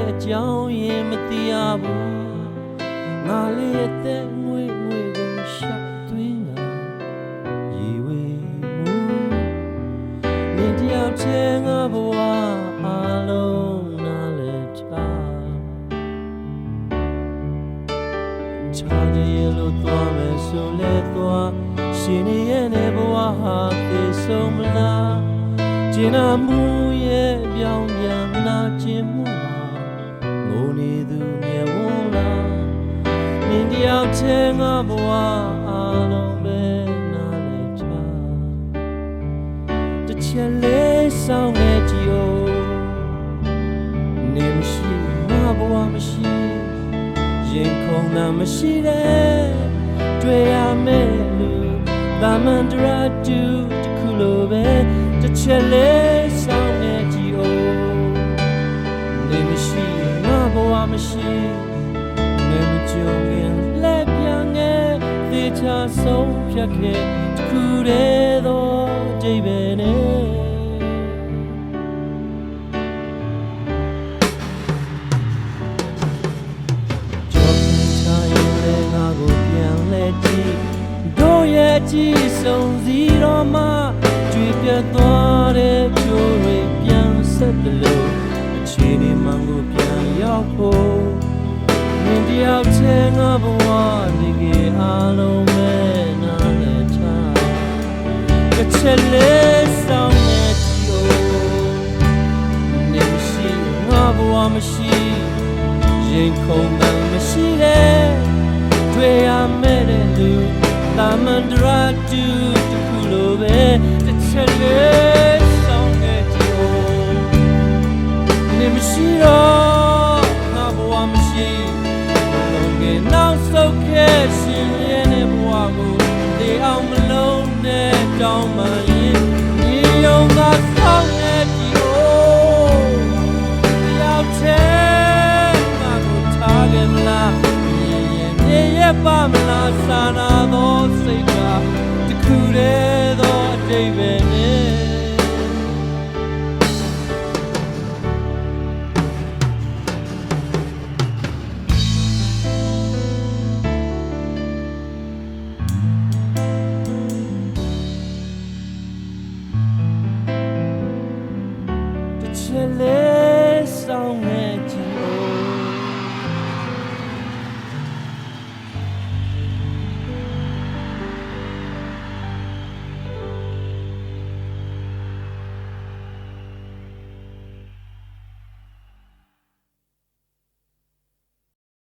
တဲ့အကြောင်းရင်းမသိရဘူးငါလေးအသက်ငွေငွေကိုရှာသွင်းငါရေဝေမှုနင်တယောက်ချင်ငါဘဝအလုံးနာလေချာချာကြရလို့သွားမယ်ဆိုလဲသွားရှင်ရဲ့နေဘဝဟာသိဆုံးမလားကျင်နာမှုရဲ့ပြောင်းပြန်နာခြင်းမှု ငိုနေသူမြဲဝန်းလားမြင်တယောက်ချဲငါဘဝအလုံးပဲနားလဲချတစ်ချက်လေးဆောင်နေကြည့်ဦးနေမရှိငါဘဝမရှိရင်ခုန်တာမရှိတဲ့တွေ့ရမယ်လူဒါမန်ဒရာတူတခုလိုပဲတစ်ချက်လေး မရှိနေမကြုံရင်လက်ပြန်ငယ်သေချာဆုံးဖြတ်ခဲ့တစ်ခုတည်းသောကြိတ်ပဲနဲ့ကြောက်ချာရင်လည်းငါကိုပြန်လဲကြည့်တို့ရဲ့ကြည့်ဆုံးစီတော့မှကြွေပြတ်သွားတဲ့ကြိုးတွေပြန်ဆက်တယ်လို့ အခြေအနေမှန်ကိုပြန်ရောက်ဖို့မြင်တယောက်ချဲငါဘဝဒီကေအားလုံးပဲနားလည်ချတစ်ချက်လေးဆောင်နေကြည့်ဦးနေမရှိငါဘဝမရှိရင်ခုန်မှမရှိတဲ့တွေ့ရမဲ့တဲ့လူတာမန်ဒရာတူတခုလိုပဲတစ်ချက်လေး မရှိလုံးကနောက်ဆုတ်ခဲ့ရှင်ရဲ့နေဘဝကိုတေအောင်မလုံးနဲ့တောင်းမှရင်ဒီယုံသာဆောင်နေကြည့်ဦးတယောက်ချဲငါကိုထားခဲ့မလားမြင်ရင်မြင်ရပါမလားစာနာသောစိတ်ကတခုတည်းသောအတိတ်ပဲနဲ့ usually